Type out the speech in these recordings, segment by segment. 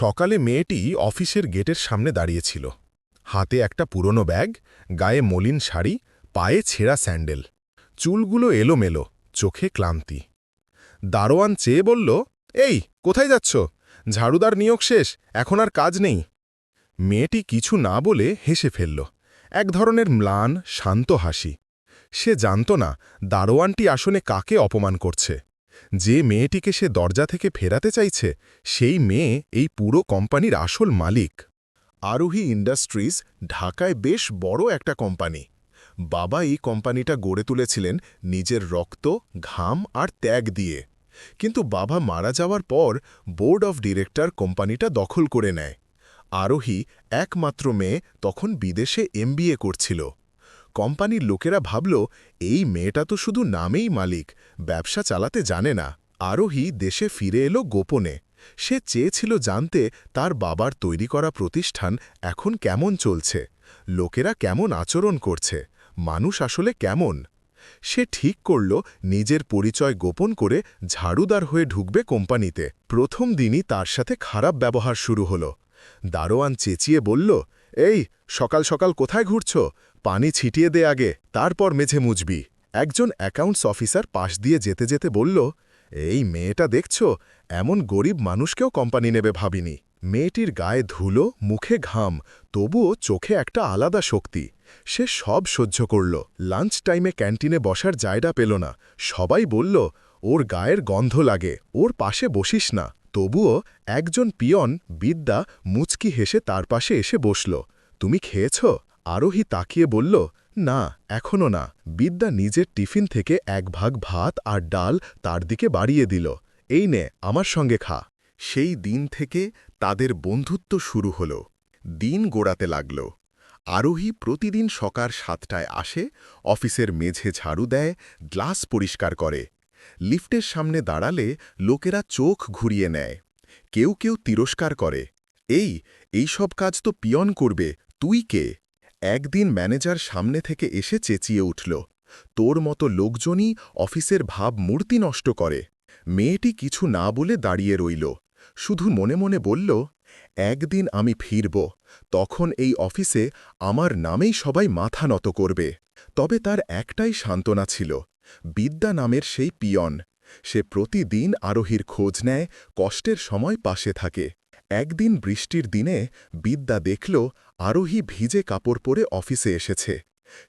সকালে মেয়েটি অফিসের গেটের সামনে দাঁড়িয়েছিল। হাতে একটা পুরনো ব্যাগ, গায়ে মলিন শাড়ি, পায়ে ছেঁড়া স্যান্ডেল। চুলগুলো এলোমেলো, চোখে ক্লান্তি। দারোয়ান চেয়ে বলল, এই, কোথায় যাচ্ছ? ঝাড়ুদার নিয়োগ শেষ, এখন আর কাজ নেই। মেয়েটি কিছু না বলে হেসে ফেলল। এক ধরনের ম্লান, শান্ত হাসি। সে জানত না, দারোয়ানটি আসনে কাকে অপমান করছে। যে মেয়েটিকে সে দরজা থেকে ফেরাতে চাইছে, সেই মেয়ে এই পুরো কোম্পানির আসল মালিক। আরোহী ইন্ডাস্ট্রিজ ঢাকায় বেশ বড় একটা কোম্পানি। বাবা এই কোম্পানিটা গড়ে তুলেছিলেন নিজের রক্ত, ঘাম আর ত্যাগ দিয়ে। কিন্তু বাবা মারা যাওয়ার পর বোর্ড অফ ডিরেক্টর কোম্পানিটা দখল করে নেয়। আরোহী একমাত্র মেয়ে তখন বিদেশে এমবিএ করছিল। কোম্পানির লোকেরা ভাবল, এই মেয়েটা তো শুধু নামেই মালিক, ব্যবসা চালাতে জানে না। আরোহী দেশে ফিরে এলো গোপনে। সে চেয়েছিল জানতে তার বাবার তৈরি করা প্রতিষ্ঠান এখন কেমন চলছে, লোকেরা কেমন আচরণ করছে, মানুষ আসলে কেমন। সে ঠিক করল, নিজের পরিচয় গোপন করে ঝাড়ুদার হয়ে ঢুকবে কোম্পানিতে। প্রথম দিনই তার সাথে খারাপ ব্যবহার শুরু হলো। দারোয়ান চেঁচিয়ে বলল, এই, সকাল সকাল কোথায় ঘুরছ? পানি ছিটিয়ে দে আগে, তারপর মেঝে মুজবি একজন অ্যাকাউন্টস অফিসার পাশ দিয়ে যেতে যেতে বলল, এই মেয়েটা দেখছ, এমন গরিব মানুষকেও কোম্পানি নেবে ভাবিনি। মেয়েটির গায়ে ধুলো, মুখে ঘাম, তবুও চোখে একটা আলাদা শক্তি। সে সব সহ্য করল। লাঞ্চ টাইমে ক্যান্টিনে বসার জায়গা পেল না। সবাই বলল, ওর গায়ের গন্ধ লাগে, ওর পাশে বসিস না। তবুও একজন পিয়ন, বিদ্যা, মুচকি হেসে তার পাশে এসে বসল, তুমি খেয়েছ? আরোহী তাকিয়ে বলল, না এখনও না। বিদ্যা নিজের টিফিন থেকে এক ভাগ ভাত আর ডাল তার দিকে বাড়িয়ে দিল। এই নে, আমার সঙ্গে খা। সেই দিন থেকে তাদের বন্ধুত্ব শুরু হল। দিন গোড়াতে লাগল। আরোহী প্রতিদিন সকাল সাতটায় আসে, অফিসের মেঝে ঝাড়ু দেয়, গ্লাস পরিষ্কার করে। লিফটের সামনে দাঁড়ালে লোকেরা চোখ ঘুরিয়ে নেয়। কেউ কেউ তিরস্কার করে। এই এই সব কাজ তো পিয়ন করবে। তুই কে? একদিন ম্যানেজার সামনে থেকে এসে চেঁচিয়ে উঠল, তোর মতো লোকজনই অফিসের ভাব মূর্তি নষ্ট করে। মেয়েটি কিছু না বলে দাঁড়িয়ে রইল। শুধু মনে মনে বলল, একদিন আমি ফিরব, তখন এই অফিসে আমার নামেই সবাই মাথা নত করবে তবে তার একটাই সান্ত্বনা ছিল, বিদ্যা নামের সেই পিয়ন। সে প্রতিদিন আরোহীর খোঁজ নেয়, কষ্টের সময় পাশে থাকে। একদিন বৃষ্টির দিনে বিদ্যা দেখল আরোহী ভিজে কাপড় পরে অফিসে এসেছে।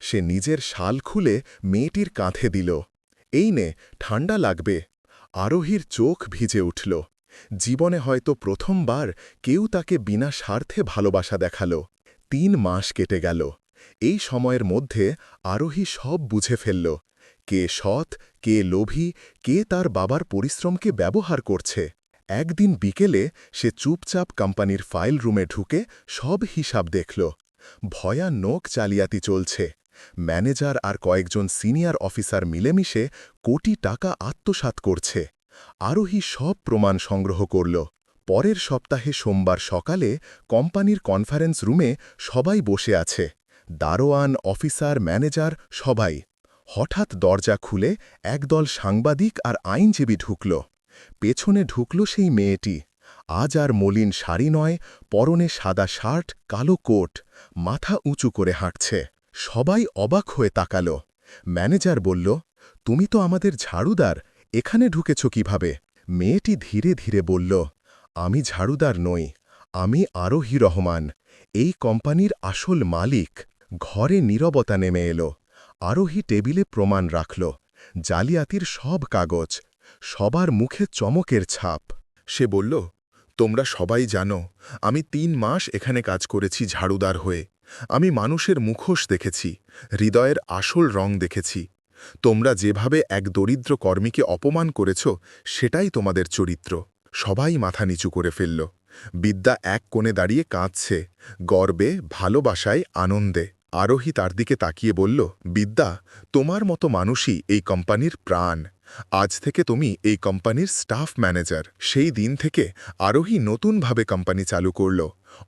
সে নিজের শাল খুলে মেয়েটির কাঁধে দিল। এই নে ঠান্ডা লাগবে। আরোহীর চোখ ভিজে উঠল। জীবনে হয়তো প্রথমবার কেউ তাকে বিনা স্বার্থে ভালোবাসা দেখাল। তিন মাস কেটে গেল। এই সময়ের মধ্যে আরোহী সব বুঝে ফেলল। কে সৎ, কে লোভী, কে তার বাবার পরিশ্রমকে ব্যবহার করছে। একদিন বিকেলে সে চুপচাপ কোম্পানির ফাইল রুমে ঢুকে সব হিসাব দেখল। ভয়া ভয়ানক চালিয়াতি চলছে। ম্যানেজার আর কয়েকজন সিনিয়র অফিসার মিলেমিশে কোটি টাকা আত্মসাৎ করছে। আরোহী সব প্রমাণ সংগ্রহ করল। পরের সপ্তাহে সোমবার সকালে কোম্পানির কনফারেন্স রুমে সবাই বসে আছে। দারোয়ান, অফিসার, ম্যানেজার, সবাই। হঠাৎ দরজা খুলে একদল সাংবাদিক আর আইনজীবী ঢুকল। পেছনে ঢুকল সেই মেয়েটি। আজ আর মলিন শাড়ি নয়, পরনে সাদা শার্ট, কালো কোট, মাথা উঁচু করে হাঁটছে। সবাই অবাক হয়ে তাকাল। ম্যানেজার বলল, তুমি তো আমাদের ঝাড়ুদার, এখানে ঢুকেছ কীভাবে? মেয়েটি ধীরে ধীরে বলল, আমি ঝাড়ুদার নই, আমি আরোহী রহমান। এই কোম্পানির আসল মালিক। ঘরে নীরবতা নেমে এলো। আরোহী টেবিলে প্রমাণ রাখল। জালিয়াতির সব কাগজ। সবার মুখে চমকের ছাপ। সে বলল, তোমরা সবাই জানো, আমি তিন মাস এখানে কাজ করেছি ঝাড়ুদার হয়ে। আমি মানুষের মুখোশ দেখেছি, হৃদয়ের আসল রং দেখেছি। তোমরা যেভাবে এক দরিদ্র কর্মীকে অপমান করেছ, সেটাই তোমাদের চরিত্র। সবাই মাথা নিচু করে ফেলল। বিদ্যা এক কোণে দাঁড়িয়ে কাঁদছে, গর্বে, ভালোবাসায়, আনন্দে। আরোহী তার দিকে তাকিয়ে বলল, বিদ্যা, তোমার মতো মানুষই এই কোম্পানির প্রাণ। আজ থেকে তুমি এই কোম্পানির স্টাফ ম্যানেজার। সেই দিন থেকে আরোহী নতুনভাবে কোম্পানি চালু করল।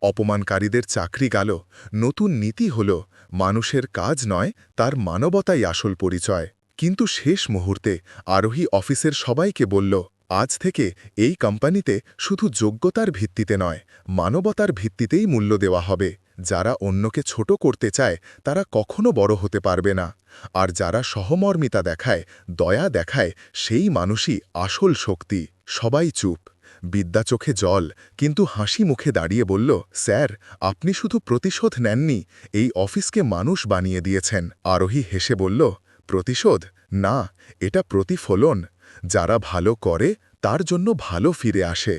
অপমানকারীদের চাকরি গেল। নতুন নীতি হল, মানুষের কাজ নয়, তার মানবতাই আসল পরিচয়। কিন্তু শেষ মুহূর্তে আরোহী অফিসের সবাইকে বলল, আজ থেকে এই কোম্পানিতে শুধু যোগ্যতার ভিত্তিতে নয়, মানবতার ভিত্তিতেই মূল্য দেওয়া হবে। যারা অন্যকে ছোট করতে চায়, তারা কখনো বড় হতে পারবে না। আর যারা সহমর্মিতা দেখায়, দয়া দেখায়, সেই মানুষই আসল শক্তি। সবাই চুপ। বিদ্যা চোখে জল, কিন্তু হাসি মুখে দাঁড়িয়ে বলল, স্যার, আপনি শুধু প্রতিশোধ নেননি, এই অফিসকে মানুষ বানিয়ে দিয়েছেন। আরোহী হেসে বলল, প্রতিশোধ? না, এটা প্রতিফলন। যারা ভালো করে, তার জন্য ভালো ফিরে আসে।